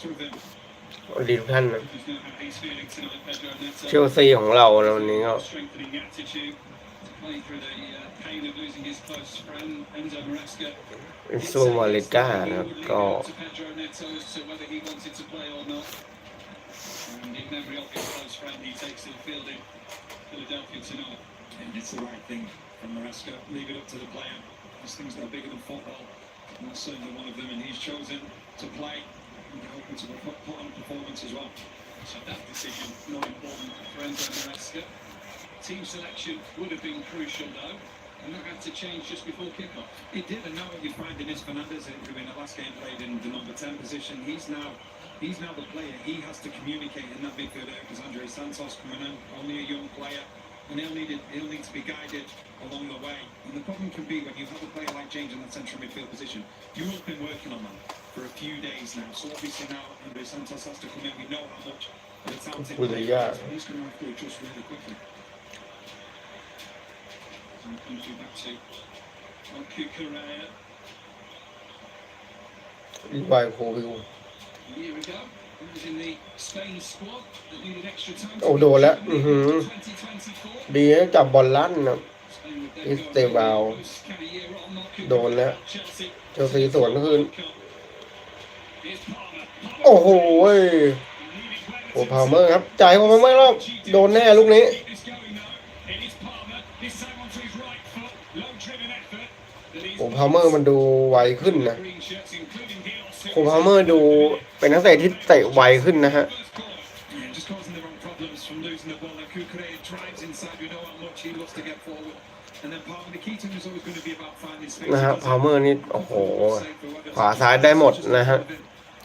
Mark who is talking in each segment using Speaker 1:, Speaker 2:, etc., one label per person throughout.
Speaker 1: สวัสดีทุกท่านนะเชลซีของเรานะวันนี้ก็อิซูมาริก้านะครับก็
Speaker 2: And it's the right thing from Maresca. Leave it up to the player. There's things that are bigger than football. And that's certainly one of them. And he's chosen to play hoping to on performance as well.
Speaker 3: So that decision not important for Enzo Maresca. Team selection would have been crucial though, and that had to change just before kickoff.
Speaker 2: He did, and now what you find in is Fernandez, who in the last game played in the number 10 position, he's now he's now the player. He has to communicate in that midfield area because Andre Santos coming in, only a young player, and he'll need it, he'll need to be guided along the way. And the problem can be when you have a player like James in that central midfield position. You've been working on that for a few days now, so obviously now Andre Santos has to come in. We know how much of a talented
Speaker 1: With the
Speaker 2: player he
Speaker 1: yard.
Speaker 2: is, and he's going to have to adjust really quickly.
Speaker 3: So it comes you back to well, Cucurella
Speaker 1: รีไวโควิว
Speaker 3: a year ago. He was in the Spain squad that needed extra time. to
Speaker 1: โอ้โดนแล้ว
Speaker 3: reach
Speaker 1: อือหือ
Speaker 3: 2024.
Speaker 1: ดีนะจับบอลลั่นนะ
Speaker 3: Spain would then
Speaker 1: It's
Speaker 3: go
Speaker 1: the
Speaker 3: to
Speaker 1: bow.
Speaker 3: Rose Caballero on Marco
Speaker 1: โดนแล้ว
Speaker 3: Chelsea.
Speaker 1: เชลซีสวนคืน
Speaker 3: Here's Palmer.
Speaker 1: โอ้โหโอ้พาวเมอร์ครับ จ่ายพาวเมอร์แล้วโดนแน่ลูกนี้ โอ้พาวเมอร์มันดูไวขึ้นนะโอ้พาวเมอร์ดูเป็นนักเตะที่เตะไวขึ้นนะฮะนะฮะพาวเมอร์นี่ โอ้โห ขวาซ้ายได้หมดนะฮะ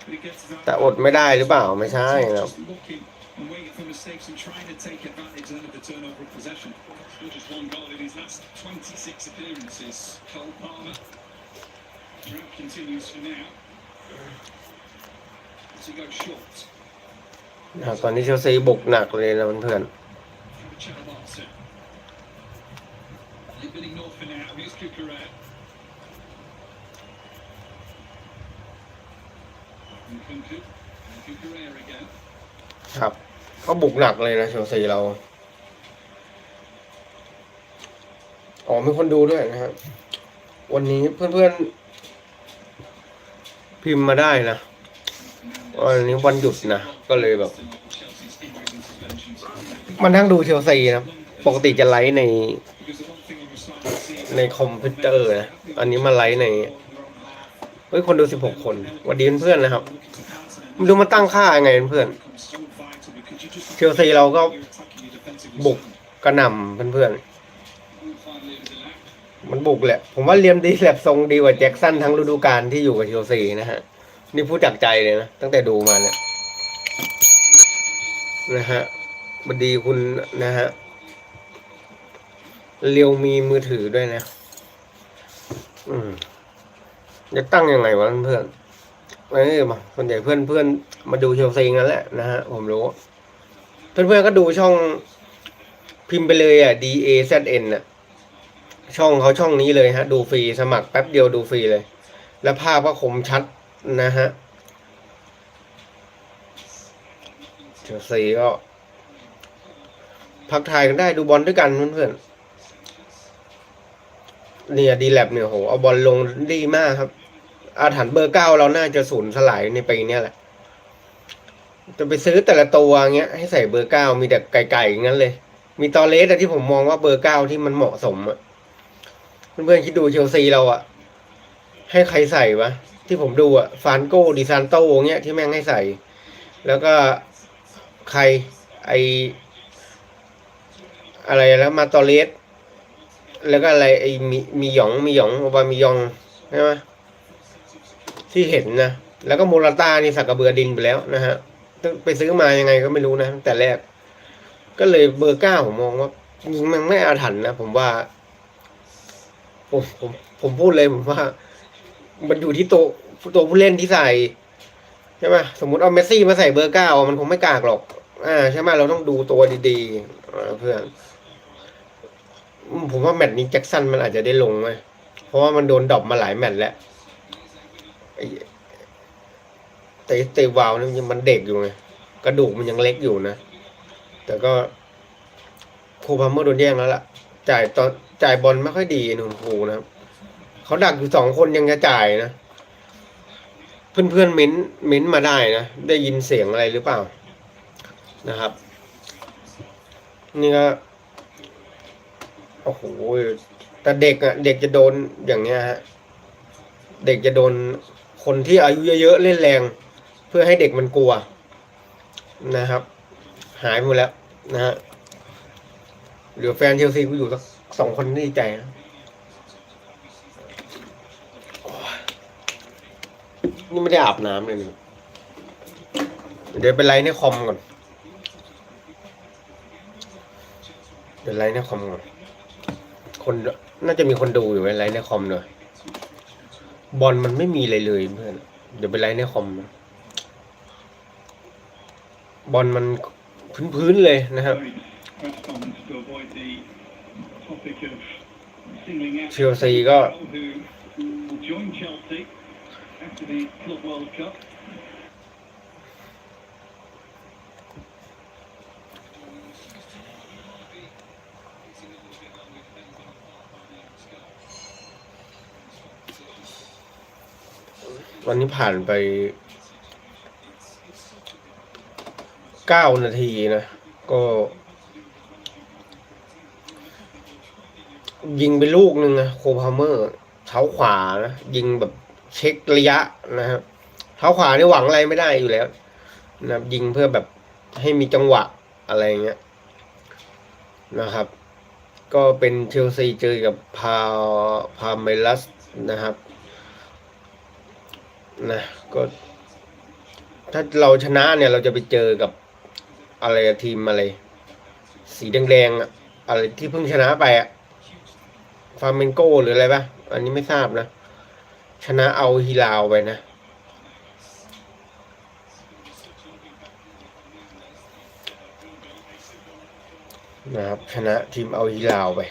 Speaker 2: But he gets his eye
Speaker 1: แต่อดไม่ได้หรือเปล่าไม่ใช่นะครับ
Speaker 2: Just looking and waiting for mistakes and trying to take advantage then of the turnover of possession.
Speaker 3: Still just one goal in his last 26 appearances. Cole Palmer. Drought continues for now. As he goes short.
Speaker 1: นะครับตอนนี้เชลซีบุกหนักเลยนะเพื่อน
Speaker 3: Chalabarta. Nibbling north for now. Here's Cucurella. And Kunku. And Cucurella again.
Speaker 1: ๆ ครับเขาบุกหนักเลยนะเชลซีเรา อ๋อมีคนดูด้วยนะครับ วันนี้เพื่อนๆ พิมพ์มาได้นะวันนี้วันหยุดนะ ก็เลยแบบมานั่งดูเชลซีนะ ปกติจะไลฟ์ใน ในคอมพิวเตอร์นะ อันนี้มาไลฟ์ใน ฮ้ยคนดูสิบหกคนสวัสดีเพื่อนๆนะครับไม่รู้มาตั้งค่ายังไงเพื่อนเชลซีเราก็บุกกระหน่ำเพื่อนๆมันบุกแหละ ผมว่าเลียมดีแลบทรงดีกว่าแจ็คสันทั้งฤดูกาลที่อยู่กับเชลซีนะฮะ นี่พูดจากใจเลยนะ ตั้งแต่ดูมาเนี่ยนะฮะบดีคุณนะฮะเรียวมีมือถือด้วยนะ อืม จะตั้งยังไงวะเพื่อนเอ้ยมาส่วนใหญ่เพื่อนเพื่อนมาดูเชลซีงั้นแหละนะฮะผมรู้ เพื่อนเพื่อนก็ดูช่องพิมพ์ไปเลยอะ D A Z N อะ ช่องเขาช่องนี้เลยฮะ ดูฟรีสมัครแป๊บเดียวดูฟรีเลย แล้วภาพก็คมชัดนะฮะเชลซีก็พักทายกันได้ดูบอลด้วยกันเพื่อนๆเนี่ยดีแลบเนี่ยโหเอาบอลลงดีมากครับ อาถรรพ์เบอร์เก้าเราน่าจะสูญสลายในปีนี้แหละ จะไปซื้อแต่ละตัวเงี้ย ให้ใส่เบอร์เก้ามีแต่ไก่ๆอย่างนั้นเลย มีตอเลสอะที่ผมมองว่าเบอร์เก้าที่มันเหมาะสมอะเพื่อนๆคิดดูเชลซีเราอะให้ใครใส่วะที่ผมดูอะฟานโกดิซานโตเงี้ยที่แม่งให้ใส่ แล้วก็ใครไออะไรแล้วมาตอเลสแล้วก็อะไรไอมีมีหยองมีหยองโอบามียองใช่ไหม ที่เห็นนะ แล้วก็โมราตานี่สักกระเบือดินไปแล้วนะฮะต้องไปซื้อมายังไงก็ไม่รู้นะแต่แรก ก็เลยเบอร์เก้าผมมองว่ายิงมันไม่อาถรรพ์นะผมว่า ผมผมผมพูดเลยผมว่า มันอยู่ที่ตัวตัวผู้เล่นที่ใส่ใช่ไหมสมมติเอาเมสซี่มาใส่เบอร์เก้ามันคงไม่กากหรอก อ่า ใช่ไหมเราต้องดูตัวดีๆเพื่อนผมว่าแมตช์นี้แจ็คสันมันอาจจะได้ลงไหมเพราะว่ามันโดนดรอปมาหลายแมตช์แล้ว ไอ้แต่เตวาวนี่มันเด็กอยู่ไงกระดูกมันยังเล็กอยู่นะ แต่ก็ครูพาเมอร์โดนแย่งแล้วล่ะ จ่ายตอนจ่ายบอลไม่ค่อยดีหนุ่มครูนะครับเขาดักอยู่สองคนยังจะจ่ายนะ เพื่อนเพื่อนๆเม้นเม้นมาได้นะ ได้ยินเสียงอะไรหรือเปล่านะครับ นี่ก็โอ้โหแต่เด็กอะเด็กจะโดนอย่างเงี้ยฮะ เด็กจะโดน คนที่อายุเยอะๆเล่นแรง เพื่อให้เด็กมันกลัวนะครับ หายหมดแล้วนะฮะเหลือแฟนเชลซีกูอยู่สักสองคนนี่ใจนะนี่ไม่ได้อาบน้ำเลยเดี๋ยวไปไลฟ์ในคอมก่อน เดี๋ยวไลฟ์ในคอมก่อน คนน่าจะมีคนดูอยู่ไว้ไลฟ์ในคอมเลย บอลมันไม่มีอะไรเลยเพื่อน เดี๋ยวไปไลน์ในคอมนะบอลมันพื้นๆเลยนะครับเชลซีก็ วันนี้ผ่านไปเก้านาทีนะ ก็ ยิงไปลูกหนึ่งนะโคพาเมอร์ เท้าขวานะ ยิงแบบเช็คระยะนะครับ เท้าขวานี่หวังอะไรไม่ได้อยู่แล้วนะยิงเพื่อแบบให้มีจังหวะอะไรเงี้ยนะครับ ก็เป็นเชลซีเจอกับพาพาเมลัสนะครับ นะก็ ถ้าเราชนะเนี่ยเราจะไปเจอกับอะไรทีมอะไร สีแดงๆอะอะไรที่เพิ่งชนะไปอะฟาร์เมนโกหรืออะไรปะอันนี้ไม่ทราบนะ ชนะเอาฮิลาวไปนะนะครับชนะทีมเอาฮิลาวไป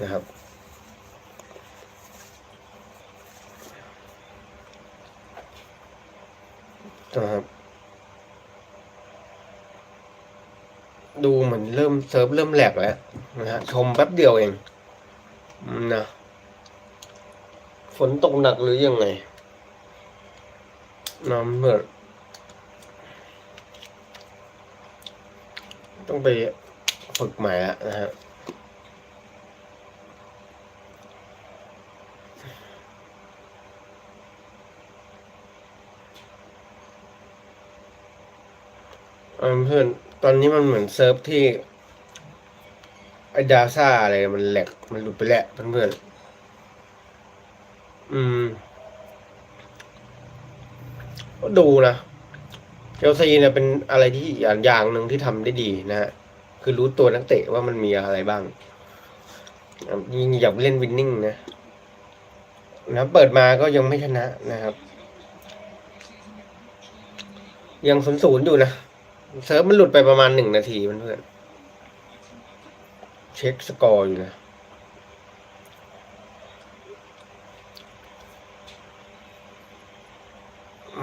Speaker 1: นะครับ นะครับ ดูเหมือนเริ่มเซิร์ฟเริ่มแหลกแล้วนะฮะชมแป๊บเดียวเองนะฝนตกหนักหรือยังไงน้ำเบิดต้องไปฝึกใหม่ล้วนะฮะ เออเพื่อนตอนนี้มันเหมือนเซิร์ฟที่ไอดาซ่าอะไรมันแหลกมันหลุดไปแล้วเพื่อนอืม ก็ดูนะเชลซีเนี่ยเป็นอะไรที่อย่างอย่างหนึ่งที่ทำได้ดีนะฮะคือรู้ตัวนักเตะว่ามันมีอะไรบ้างยิงอยากเล่นวินนิ่งนะนะเปิดมาก็ยังไม่ชนะนะครับ ยังศูนย์ศูนย์อยู่นะ เซิร์ฟมันหลุดไปประมาณหนึ่งนาทีเพื่อนเช็คสกอร์อยู่นะ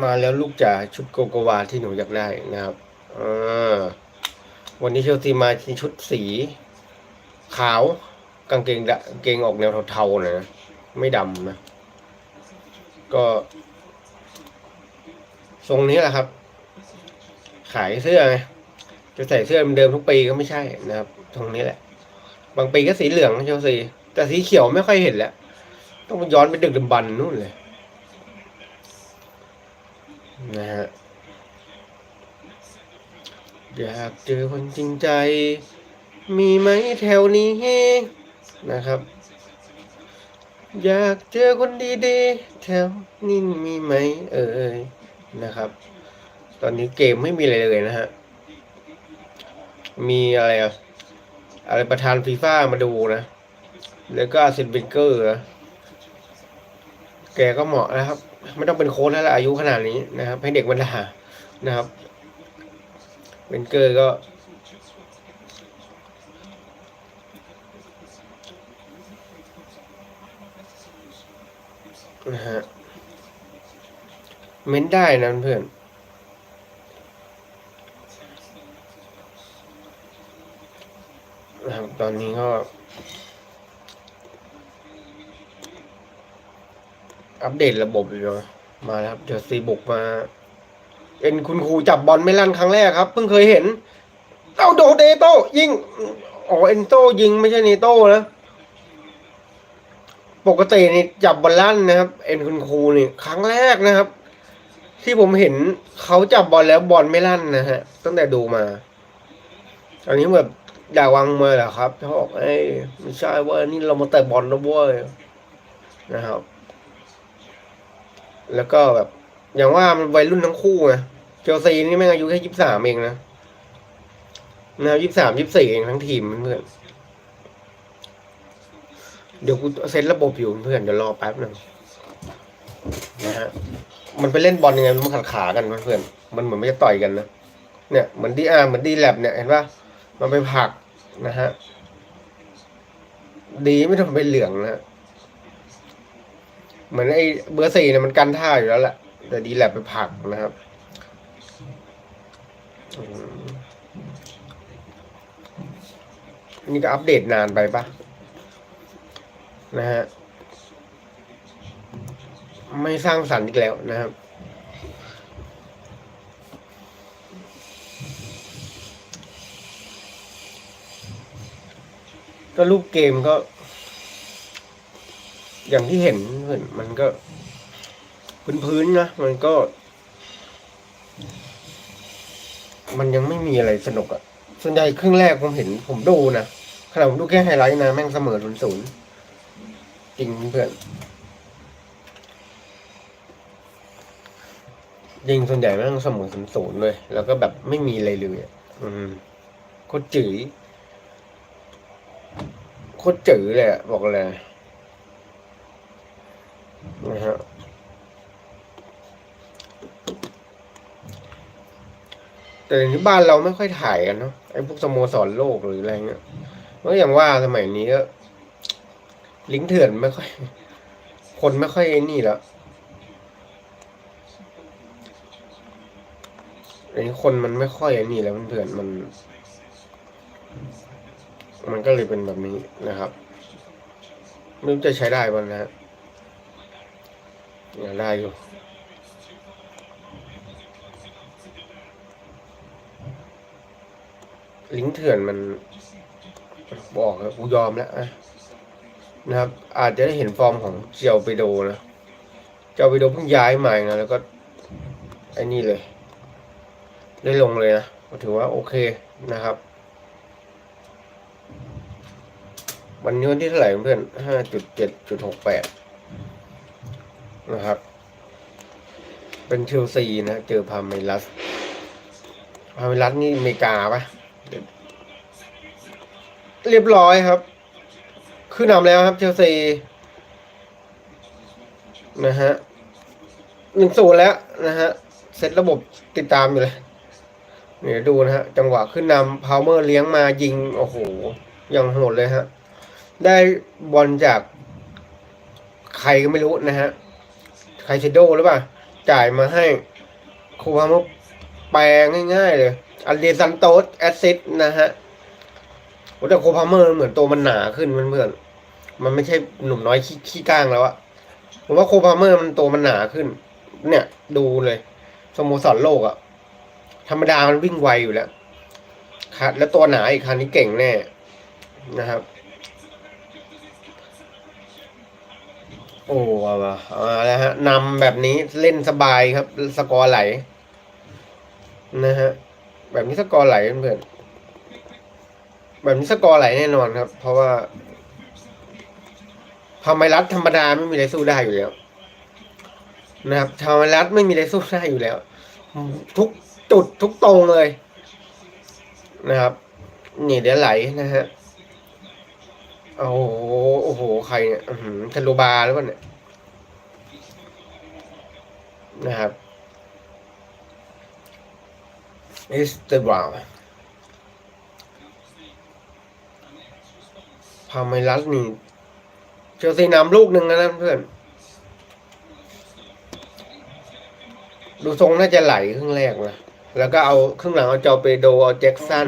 Speaker 1: มาแล้วลูกจ๋าชุดโกโกวาที่หนูอยากได้นะครับอวันนี้เชลซีมาชุดสี ขาวกางเกงดะกางเกงออกแนวเทาๆหน่อยนะไม่ดำนะ ก็ ทรงนี้แหละครับ ขายเสื้อไงจะใส่เสื้อเดิมทุกปีก็ไม่ใช่นะครับ ตรงนี้แหละ บางปีก็สีเหลืองเชลซีแต่สีเขียวไม่ค่อยเห็นแล้ว ต้องย้อนไปดึกดำบรรนู่นเลยนะฮะอยากเจอคนจริงใจ มีไหมแถวนี้นะครับ อยากเจอคนดีๆ แถวนี้มีไหมเอ่ยนะครับ อนนี้เกมไม่มีอะไรเลยนะฮะ มีอะไรอะอะไรประธานฟีฟ่ามาดูนะ แล้วก็อาเซนเบเกอร์แกก็เหมาะนะครับ ไม่ต้องเป็นโค้ชแล้วล่ะอายุขนาดนี้นะครับ ให้เด็กมันด่านะครับเบนเกอร์ก็นะฮะเม้นได้นะเพื่อนนะครับต อนนี้ก็ อัปเดตระบบอยู่มาครับเดี๋ยวซีบุกมา เอ็นคุณครูจับบอลไม่ลั่นครั้งแรกครับ เพิ่งเคยเห็นเอาโดเดโต้ยิงอ๋อเอ็นโต้ยิงไม่ใช่เนโต้นะปกตินี่จับบอลลั่นนะครับ เอ็นคุณครูนี่ครั้งแรกนะครับ ที่ผมเห็นเขาจับบอลแล้วบอลไม่ลั่นนะฮะตั้งแต่ดูมา อันนี้แบบ ด่าวังมาเหรอครับเขาบอกเอ้ยไม่ใช่ว่านี่เรามาเตะบอลนะเว้ยนะครับ แล้วก็แบบ อย่างว่ามันวัยรุ่นทั้งคู่ไงเชลซีนี่แม่งอายุแค่ยี่สิบสามเองนะนะยี่สิบสามยี่สิบสี่เองทั้งทีมเพื่อนเดี๋ยวกูเซตระบบอยู่เพื่อนเดี๋ยวรอแป๊บหนึ่งนะฮะมันไปเล่นบอลยังไงมันขัดขากันเพื่อนมันเหมือนไม่จะต่อยกันนะเนี่ยเหมือนดีอาร์เหมือนดีแลบเนี่ยเห็นปะ มันไปผักนะฮะ ดีไม่ต้องเป็นเหลืองนะเหมือนไอ้เบอร์สี่เนี่ยมันกันท่าอยู่แล้วแหละ แต่ดีแหลบไปผักนะครับนี่ก็อัปเดตนานไปปะนะฮะ ไม่สร้างสรรค์อีกแล้วนะครับ ก็รูปเกมก็ อย่างที่เห็นเพื่อนมันก็ พื้นๆนะมันก็ มันยังไม่มีอะไรสนุกอะ่ะส่วนใหญ่ครึ่งแรกผมเห็นผมดูนะขณะผมดูแค่ไฮไลท์นะแม่งเสมอศูนย์ศูนย์จริงเพื่อนยิงส่วนใหญ่แม่งเสมอศูนย์ศูนย์เลย แล้วก็แบบไม่มีอะไรเลยอืมโคตรจื๋ยโค ตรจื๋อเลยอะบอกเลยนะฮะแต่ในบ้านเราไม่ค่อยถ่ายกันเนาะไอ้พวกสโมสรโลกหรืออะไรเงี้ยเพราะอย่างว่าสมัยนี้ก็ลิงเถื่อนไม่ค่อย คนไม่ค่อยนี่แล้วอันนี้คนมันไม่ค่อยนี่แล้วเพื่อนมัน มันก็เลยเป็นแบบนี้นะครับไม่รู้จะใช้ได้บ้างนะฮะยังได้อยู่ลิงเถื่อนมันบอกแล้วกูยอมแล้วนะครับ อาจจะได้เห็นฟอร์มของเจียวไปโดนะเจียวไปโดเพิ่งย้ายมาเองนะแล้วก็ไอ้นี่เลย ได้ลงเลยนะก็ถือว่าโอเคนะครับ วันนี้วันที่เท่าไหร่เพื่อนห้าจุดเจ็ดจุดหกแปดนะครับ เป็นเชลซีนะ เจอพาเมลัส พาเมลัสนี่อเมริกาปะเรียบร้อยครับ ขึ้นนำแล้วครับเชลซีนะฮะหนึ่งศูนย์แล้วนะฮะ เซตระบบติดตามอยู่เลยเดี๋ยวดูนะฮะ จังหวะขึ้นนำพาวเมอร์เลี้ยงมายิง โอ้โห ยังโหดเลยฮะ ได้บอลจากใครก็ไม่รู้นะฮะไครเชโดหรือเปล่า จ่ายมาให้ครูพามุแปลง่ายๆเลย อันเดซันโตสแอสซิสนะฮะโอ้แต่โคพาเมอร์เหมือนตัวมันหนาขึ้นเพื่อนๆ มันไม่ใช่หนุ่มน้อยขี้ขี้ก้างแล้วอะผมว่าโคพาเมอร์มันตัวมันหนาขึ้น เนี่ย ดูเลยสโมสรโลกอะธรรมดามันวิ่งไวอยู่แล้วครับแล้วตัวหนาอีกคันนี้เก่งแน่นะครับ โอ้เอามาเอาล้วฮะนำแบบนี้เล่นสบายครับ สกอร์ไหล นะฮะ แบบนี้สกอร์ไหลเพื่อนๆแบบนี้สกอร์ไหลแน่นอนครับ เพราะว่าพาไมรัสธรรมดาไม่มีอะไรสู้ได้อยู่แล้ว นะครับชาวไมรัสไม่มีอะไรสู้ได้อยู่แล้ว ทุกจุดทุกตรงเลย นะครับ นี่เดี๋ยวไหลนะฮะโอ้โห โอ้โห ใครเนี่ยอื้อหือทะลุบาหรือเปล่าเนี่ย นะครับอิสเตอร์บราวพาไมลัสนี่เชลซีนำลูกหนึ่งนะเพื่อน ดูทรงน่าจะไหลครึ่งแรกนะ แล้วก็เอาครึ่งหลังเอาเจอเปโด เอาแจ็คสัน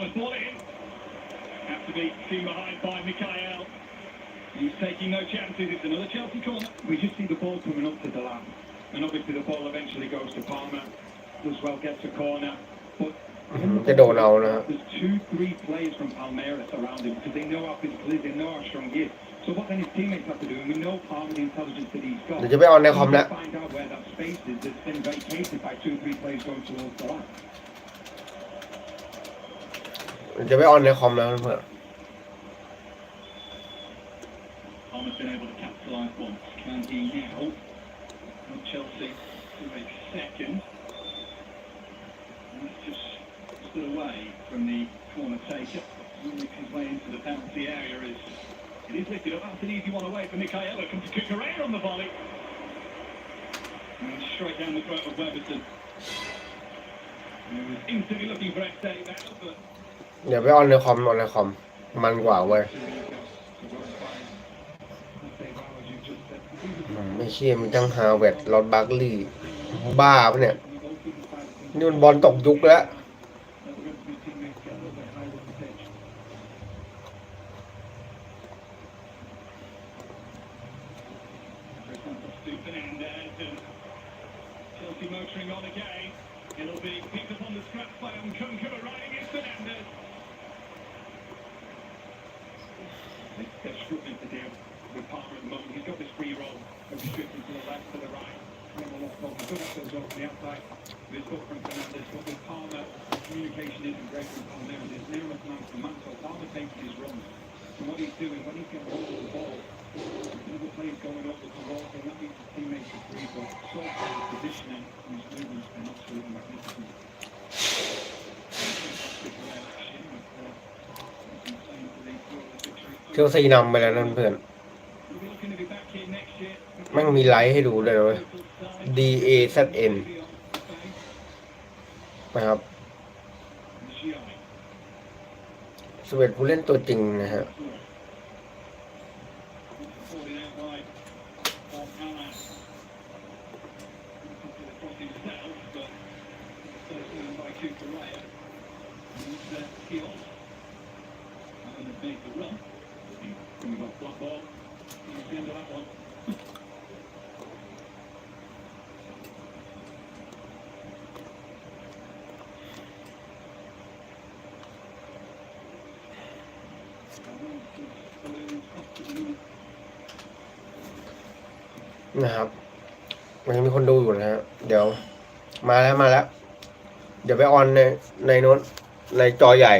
Speaker 3: Made it. They'll play the winners of this game. Currently Chelsea on Tuesday. Yeah, the semi-final comes on Wednesday. Both games available to you on the DAZN app. Palmer's ball in. Have to be seen behind by Mikhail. He's taking no chances. It's another Chelsea corner.
Speaker 2: We just see the ball coming up to the lamp. And obviously the ball eventually goes to Palmer. Does well gets a corner. But
Speaker 1: จะโดนเอานะฮะ
Speaker 2: there's two, three players from Palmeiras around him because they know how physical he is, they know how strong he is. So what then his teammates have to do, and we know Palmer the intelligence that he's got.
Speaker 1: เดี๋ยวจะไปออนในคอมแล้ว
Speaker 2: Find out where that space is that's been vacated by two, three players going towards the line.
Speaker 1: เดี๋ยวจะไปออนในคอมแล้วเพื่อน เดี๋ยวไปออนในคอมออนในคอม มันกว่าเว้ยไม่เชื่อมีทั้งฮาเวดลอดบัคลี่ บ้าปะเนี่ย นี่มันบอลตกยุกแล้ว
Speaker 2: They're struggling to deal with Palmer at the moment. He's got this free roll, restricting to the left, to the right. Ball. He's got themselves over the outside. There's good from Fernandez, but with Palmer, communication isn't great from Palmer. There's near enough man man, so Palmer takes his runs. And what he's doing, when he's getting hold of the ball, player's going up with the ball, and that means his teammates are free, but so far positioning and his movements have absolutely magnificent.
Speaker 1: เชลซีนำไปแล้วนั่นเพื่อนแม่งมีไลฟ์ให้ดูด้วยนะเว้ย D A Z N นะครับสเวตผู้เล่นตัวจริงนะฮะ นะครับ มันยังมีคนดูอยู่นะฮะ เดี๋ยว มาแล้วมาแล้ว เดี๋ยวไปออนในในโน้นในจอใหญ่